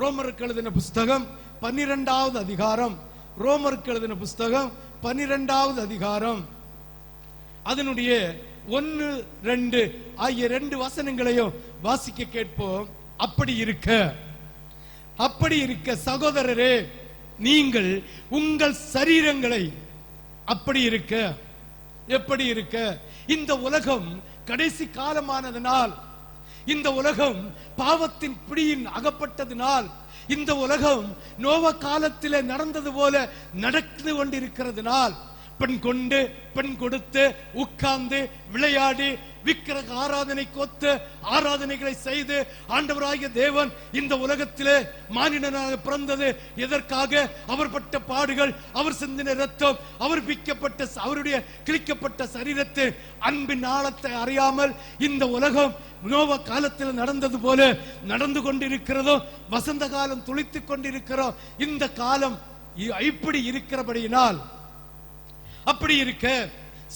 ரோமருக்கு எழுதின புஸ்தகம் பன்னிரெண்டாவது அதிகாரம். ரோமருக்கு எழுதின புஸ்தகம் பன்னிரெண்டாவது அதிகாரம். அதனுடைய ஒன்று ரெண்டு ஆகிய ரெண்டு வசனங்களையும் வாசிக்க கேட்போம். அப்படி இருக்க அப்படி இருக்க சகோதரரே நீங்கள் உங்கள் சரீரங்களை அப்படி இருக்க எப்படி இருக்க? இந்த உலகம் கடைசி காலமானதனால் இந்த உலகம் பாவத்தின் பிடியின் அகப்பட்டதினால் இந்த உலகம் நோவ காலத்தில் நடந்தது போல நடந்து கொண்டிருக்கிறதுனால் பெண் கொண்டு பெண் கொடுத்து உட்கார்ந்து விளையாடி விக்கிரக ஆராதனை கொத்து ஆராதனைகளை செய்து ஆண்டவராகிய தேவன் இந்த உலகத்திலே மானிடனாக பிறந்தது. எதற்காக? அவர் பட்ட பாடுகள் அவர் சிந்தின ரத்தம் அவர் பிக்கப்பட்ட அவருடைய கிழிக்கப்பட்ட சரீரத்தை அன்பின் ஆழத்தை அறியாமல் இந்த உலகம் நோவ காலத்தில் நடந்தது போல நடந்து கொண்டிருக்கிறதோ வசந்த காலம் துளித்துக் கொண்டிருக்கிறோம். இந்த காலம் இ- இப்படி இருக்கிறபடியினால் அப்படி இருக்க.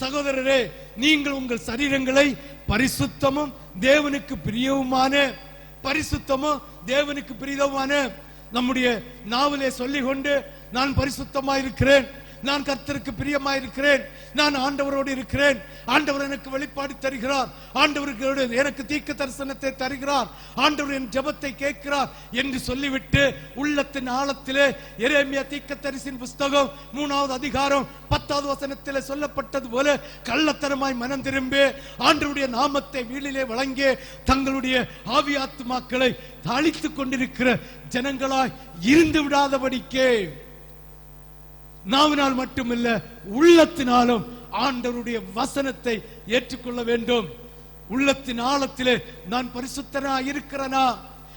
சகோதரரே நீங்கள் உங்கள் சரீரங்களை பரிசுத்தமும் தேவனுக்கு பிரியவுமான பரிசுத்தமும் தேவனுக்கு பிரியவுமான நம்முடைய நாவலே சொல்லிக் கொண்டு நான் பரிசுத்தமாயிருக்கிறேன். நான் கர்த்தருக்கு பிரியமாயிருக்கிறேன். நான் ஆண்டவரோடு இருக்கிறேன். ஆண்டவர் எனக்கு வெளிப்பாடு தருகிறார். ஆண்டவருக்கு எனக்கு தீக்க தரிசனத்தை தருகிறார். ஆண்டவர் என் ஜெபத்தை கேட்கிறார் என்று சொல்லிவிட்டு உள்ளத்தின் ஆழத்திலே எரேமியா தீக்க தரிசின் புஸ்தகம் மூணாவது அதிகாரம் பத்தாவது வசனத்திலே சொல்லப்பட்டது போல கள்ளத்தனமாய் மனம் திரும்பி ஆண்டவருடைய நாமத்தை வீழிலே வழங்கி தங்களுடைய ஆவியாத்துமாக்களை தாளித்துக் கொண்டிருக்கிற ஜனங்களாய் இருந்து விடாதபடிக்கே. நாவினால் மட்டுமல்ல உள்ளத்தினாலும் ஆண்டவருடைய வசனத்தை ஏற்றுக்கொள்ள வேண்டும். உள்ளத்தின் ஆழத்திலே நான் பரிசுத்தனா இருக்கிறனா?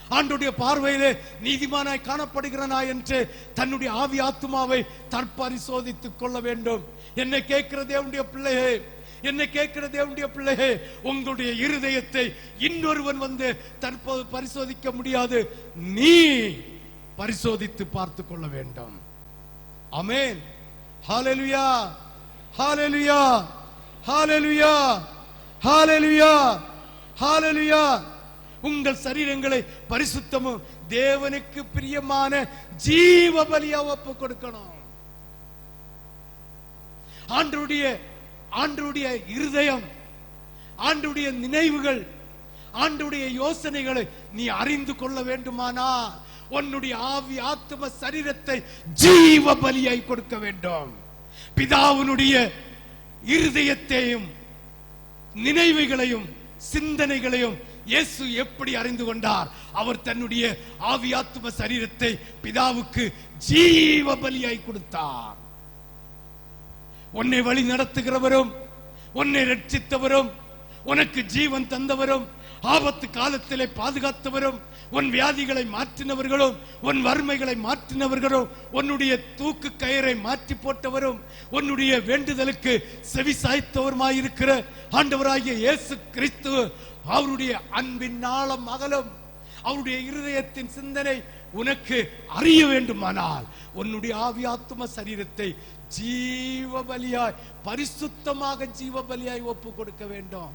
ஆண்டுடைய பார்வையிலே நீதிமானாய் காணப்படுகிறனா என்று தன்னுடைய ஆவி ஆத்துமாவை தற்பரிசோதித்துக் கொள்ள வேண்டும். என்னை கேட்கிற தேவனுடைய பிள்ளையே என்னை கேட்கிற தேவனுடைய பிள்ளையே உங்களுடைய இருதயத்தை இன்னொருவன் வந்து தற்போது பரிசோதிக்க முடியாது. நீ பரிசோதித்து பார்த்து கொள்ள வேண்டும். அமேன் ஹalleluya ஹalleluya ஹalleluya ஹalleluya ஹalleluya உங்கள் சரீரங்களை பரிசுத்தமும் தேவனுக்கு பிரியமான ஜீவ பலியா ஒப்பு கொடுக்கணும். ஆண்டருடைய ஆண்டருடைய இருதயம் ஆண்டுடைய நினைவுகள் ஆண்டுடைய யோசனைகளை நீ அறிந்து கொள்ள வேண்டுமானா உன்னுடைய ஆவி ஆத்ம சரீரத்தை ஜீவ பலியாய் கொடுக்க வேண்டும். பிதாவினுடைய இருதயத்தையும் நினைவுகளையும் சிந்தனைகளையும் இயேசு எப்படி அறிந்து கொண்டார்? அவர் தன்னுடைய ஆவியாத்ம சரீரத்தை பிதாவுக்கு ஜீவ பலியாய் கொடுத்தார். உன்னை வழி நடத்துகிறவரும் உன்னை ரட்சித்தவரும் உனக்கு ஜீவன் தந்தவரும் ஆபத்து காலத்திலே பாதுகாத்தவரும் உன் வியாதிகளை மாற்றினவர்களும் உன் வறுமைகளை மாற்றினவர்களும் உன்னுடைய தூக்கு கயிறை மாற்றி போட்டவரும் உன்னுடைய வேண்டுதலுக்கு செவி சாய்த்தவருமாயிருக்கிற ஆண்டவராகிய இயேசு கிறிஸ்து அவருடைய அன்பின் நாளம் அகலும். அவருடைய இருதயத்தின் சிந்தனை உனக்கு அறிய வேண்டுமானால் உன்னுடைய ஆவியாத்ம சரீரத்தை ஜீவ பலியாய் பரிசுத்தமாக ஜீவ பலியாய் ஒப்பு கொடுக்க வேண்டும்.